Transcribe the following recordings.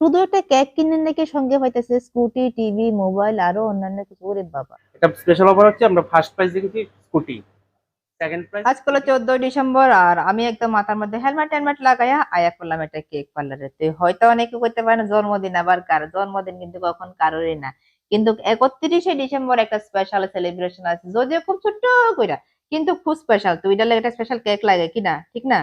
শুধু একটা কেক কিনে নাকি সঙ্গে পাইতেছে স্কুটি টিভি মোবাইল আরও অন্যান্য কিছু। ওরে বাবা। এটা স্পেশাল অফার হচ্ছে আমরা ফার্স্ট প্রাইস দেখেছি স্কুটি। সেকেন্ড প্রাইস আজ হলো চোদ্দই ডিসেম্বর আর আমি একদম মাথার মধ্যে হেলমেট টেলমেট লাগাইয়া আয়া করলাম একটা কেক পার্লারে তো হয়তো অনেকে করতে পারে না জন্মদিন আবার কার জন্মদিন কিন্তু কখন কারোরই না। কিন্তু একত্রিশে ডিসেম্বর একটা স্পেশাল সেলিব্রেশন আছে। যদিও খুব ছোট্ট কইরা কিন্তু খুব স্পেশাল তো ওইটা লাগে একটা স্পেশাল কেক লাগে কিনা ঠিক না?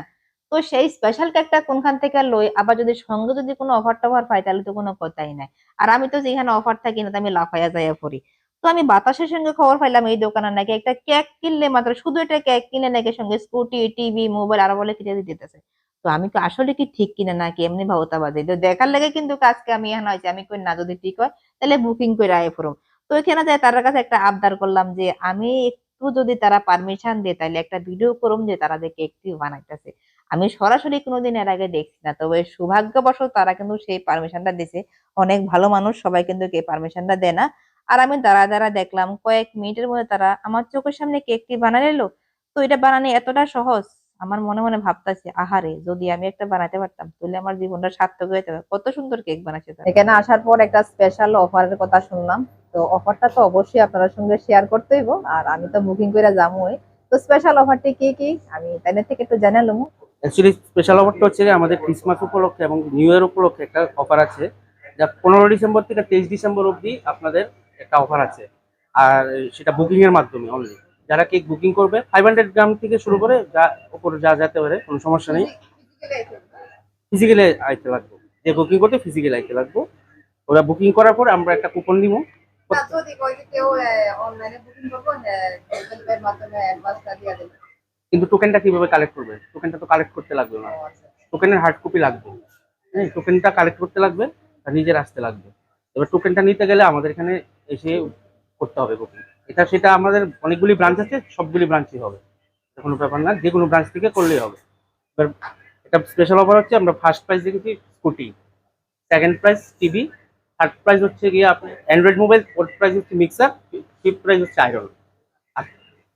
তো সেই স্পেশাল কেকটা কোনখান থেকে লই? আবার যদি সঙ্গে যদি কোনো অফার টফার পাই, তাহলে তো কোনো কথাই নাই। আর আমি তো যেখানে অফার থাকি না আমি লাফাইয়া যাইয়া পড়ি। তো আমি বাতাসের সঙ্গে খবর পাইলাম এই দোকানে নাকি একটা কেক কিনলে মাত্র শুধু একটা কেক কিনে নাকি সঙ্গে স্কুটি টিভি মোবাইল আরও বলে কিনে দিতেছে তো আমি তো আসলে কি ঠিক কিনা নাকি এমনি ভাবতাবাদী তো দেখার লেগে কিন্তু আজকে আমি এখানে হয়েছে, আমি কই না যদি ঠিক হয়, তাহলে বুকিং করে আয় ফরম তো এখানে যাই, তার কাছে একটা আবদার করলাম যে আমি একটু যদি তারা পারমিশন দেয়, তাহলে একটা ভিডিও করুম যে তারা যে কেকটি বানাইতেছে। আমি সরাসরি কোনোদিন এর আগে দেখছি না। তবে সৌভাগ্যবশত তারা কিন্তু সেই পারমিশনটা দিছে। অনেক ভালো মানুষ সবাই কিন্তু কে পারমিশনটা দেয় না। আর আমি দাঁড়া দাঁড়া দেখলাম, কয়েক মিনিটের মধ্যে তারা আমার চোখের সামনে কেকটি বানালে এলো তো এটা বানানো এতটা সহজ, আমার মনে মনে ভাবতাছি, আহারে, যদি আমি একটা বানাতে পারতাম, তাহলে আমার জীবনটা সার্থক হয়ে যাবে। কত সুন্দর কেক বানাচ্ছে। এখানে আসার পর একটা স্পেশাল অফারের কথা শুনলাম। তো অফারটা তো অবশ্যই আপনাদের সঙ্গে শেয়ার করতে হইব। আর আমি তো বুকিং করে যাবোই তো স্পেশাল অফারটি কি কি? আমি তাদের থেকে একটু জানালাম অ্যাকচুয়ালি স্পেশাল অফারটা হচ্ছে যে আমাদের ক্রিসমাস উপলক্ষে এবং নিউ ইয়ার উপলক্ষে একটা অফার আছে। যা পনেরো ডিসেম্বর থেকে তেইশ ডিসেম্বর অবধি আপনাদের একটা অফার আছে। আর সেটা বুকিংয়ের মাধ্যমে অনলি যারা কেক বুকিং করবে ফাইভ হান্ড্রেড গ্রাম থেকে শুরু করে যা উপরে যা যেতে পারে, কোনো সমস্যা নেই। ফিজিক্যালি আইতে লাগবে। যে বুকিং করতে ফিজিক্যালি আইতে লাগবো। ওরা বুকিং করার পর আমরা একটা কুপন কেউ অনলাইনে বুকিং করব কিন্তু টোকেনটা কীভাবে কালেক্ট করবে? টোকেনটা তো কালেক্ট করতে লাগবে না। টোকেনের হার্ড কপি লাগবে। হ্যাঁ টোকেনটা কালেক্ট করতে লাগবে আর নিজের আসতে লাগবে। এবার টোকেনটা নিতে গেলে আমাদের এখানে এসে করতে হবে বুকিং এটা সেটা আমাদের অনেকগুলি ব্রাঞ্চ আছে সবগুলি ব্রাঞ্চই হবে। কোনো ব্যাপার না যে কোনো ব্রাঞ্চ থেকে করলেই হবে। এবার এটা স্পেশাল অফার হচ্ছে আমরা ফার্স্ট প্রাইস দেখেছি scooty second price TV third price হচ্ছে গিয়ে আপনি অ্যান্ড্রয়েড মোবাইল ফোর্থ প্রাইস হচ্ছে মিক্সার ফিফথ প্রাইস হচ্ছে আয়রন আর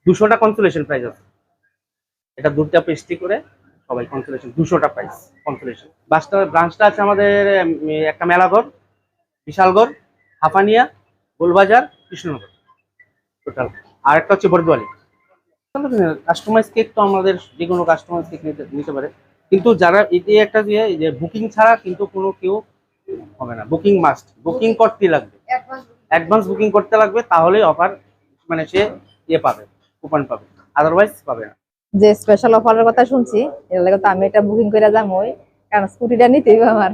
দুশোটা কনসোলেশন প্রাইস আছে। এটা দুধটা পেস্টি করে সবাই কনসোলেশন দুশোটা প্রাইস কনসোলেশন বাসটা ব্রাঞ্চটা আছে আমাদের একটা মেলাঘর বিশালগড় হাফানিয়া গোলবাজার কৃষ্ণনগর টোটাল আর একটা হচ্ছে বরদোয়ালি। কাস্টমাইজ কেক তো আমাদের যে কোনো কাস্টমাইজ কেক নিতে নিতে পারে। কিন্তু যারা এটি একটা যে যে বুকিং ছাড়া কিন্তু কোনো কেউ হবে না। বুকিং মাস্ট বুকিং করতে লাগবে। অ্যাডভান্স বুকিং করতে লাগবে তাহলেই অফার মানে সে ইয়ে পাবে কুপন পাবে। আদারওয়াইজ পাবে না। যে স্পেশাল অফারের কথা শুনছি এর লাগে তো আমি এটা বুকিং করে যাবই কারণ স্কুটিটা নিতেই হবে আমার।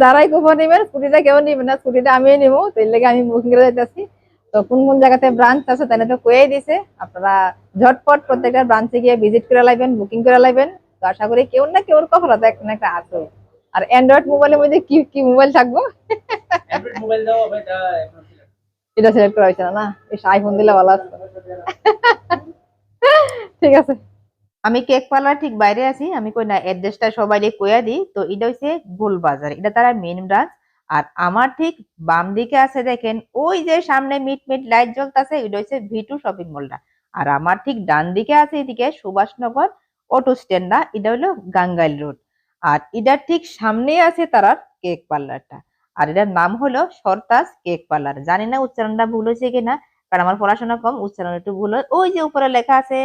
যারাই কুপন নেবেন স্কুটিটা কেউ নিবে না স্কুটিটা আমি নিবো তো এর লাগে আমি বুকিং করে যাইতেছি। তো কোন কোন জায়গাতে ব্রাঞ্চ আছে তাহলে তো কয়ে দিছে আপনারা ঝটপট প্রত্যেকটা ব্রাঞ্চে গিয়ে ভিজিট করে লাইবেন বুকিং করে লাইবেন। তো আশা করি কেউ না কেউ কখনো তো একটা একটা আছে। আর অ্যান্ড্রয়েড মোবাইলের মধ্যে কি কি মোবাইল থাকব? এটা সিলেক্ট করা হয়েছে না না আইফোন দিলে ভালো আছে ঠিক আছে। আমি কেক পার্লার ঠিক বাইরে আছি, আমি কই না, অ্যাড্রেসটা সবাই কইয়া দিই। তো এটা হইছে গোলবাজার এটা তারা মেন ব্রাঞ্চ আর আমার ঠিক বাম দিকে আছে দেখেন, ওই যে সামনে মিট মিট লাইট জ্বলতেছে, এটা হচ্ছে ভিটু শপিং মলটা আর আমার ঠিক ডান দিকে আছে এদিকে সুভাষনগর অটো স্ট্যান্ডটা এটা হলো গাঙ্গাইল রোড। আর এটার ঠিক সামনেই আছে তার কেক পার্লারটা আর এটার নাম হলো সরতাজ কেক পার্লার। জানি না উচ্চারণটা ভুল হয়েছে কিনা, কারণ আমার পড়াশোনা কম, উচ্চারণ একটু ভুল ওই যে উপরে লেখা আছে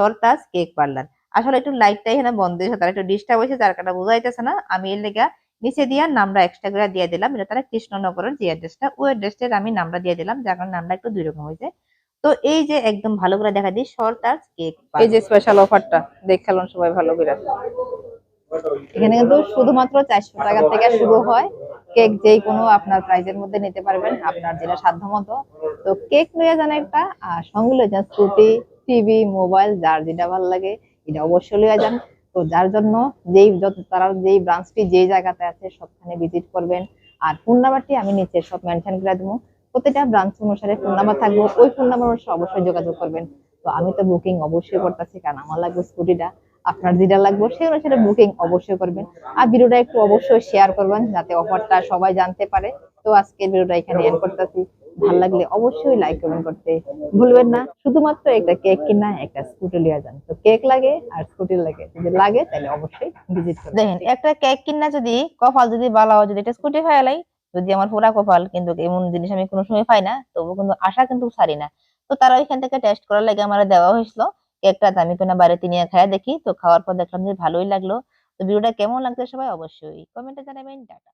সরতাজ কেক পার্লার আসলে একটু লাইটটা এখানে বন্ধ হয়েছে তারা একটু ডিস্টার্ব হয়েছে যার কারণে বোঝা যাইতেছে না। আমি এর লেগা নিচে দিয়া নামটা এক্সট্রা করে দিয়ে দিলাম। এটা তারা কৃষ্ণনগরের যে অ্যাড্রেসটা ওই অ্যাড্রেসটার আমি নামটা দিয়ে দিলাম যার কারণে নামটা একটু দুই রকম হয়েছে। তো এই যে একদম ভালো করে দেখা দিই সরতাজ কেক এই যে স্পেশাল অফারটা দেখালাম সবাই ভালো করে। এখানে কিন্তু শুধুমাত্র চারশো টাকা থেকে শুরু হয়। কেক যেই কোনো আপনার প্রাইজের মধ্যে নিতে পারবেন আপনার যেটা সাধ্য মতো তো কেক নিয়ে যান একটা আর সঙ্গে স্কুটি টিভি, মোবাইল, যার যেটা ভালো লাগে, এটা অবশ্যই লয়ে যান। তো যার জন্য যেই তারা যেই ব্রাঞ্চটি যেই জায়গাতে আছে, সবখানে ভিজিট করবেন। আর ফোন নাম্বারটি আমি নিচে সব মেনশন করে দেবো প্রতিটা ব্রাঞ্চ অনুসারে ফোন নাম্বার থাকবে, ওই ফোন নাম্বার অনুসারে অবশ্যই যোগাযোগ করবেন। তো আমি তো বুকিং অবশ্যই করতেছি, কারণ আমার লাগবে স্কুটিটা আপনার যেটা লাগবে, সেই অনুসারে বুকিং অবশ্যই করবেন। আর ভিডিওটা একটু অবশ্যই শেয়ার করবেন, যাতে অফারটা সবাই জানতে পারে। তো আজকের ভিডিওটা এখানে এন্ড করতেছি। ভালো লাগলে অবশ্যই লাইক কমেন্ট করতে ভুলবেন না। শুধুমাত্র একটা কেক কিনা, একটা স্কুটি লিয়ে যান। তো কেক লাগে আর স্কুটি লাগে। যদি লাগে, তাহলে অবশ্যই ভিজিট করবেন। দেখেন, একটা কেক কিনা যদি, কপাল যদি ভালো হয়, যদি এটা স্কুটি হয়ে লাই, যদি আমার পুরা কপাল কিন্তু এমন জিনিস আমি কোনো সময় পাই না তবু কিন্তু আশা কিন্তু ছাড়ি না। তো তারা ওইখান থেকে টেস্ট করার লাগে আমার দেওয়া হয়েছিল। কেকটা আমি কোনো বাড়িতে নিয়ে খাইয়া দেখি। তো খাওয়ার পর দেখলাম যে ভালোই লাগল। তো ভিডিওটা কেমন লাগছে সবাই অবশ্যই কমেন্টে জানাবেন। টাটা।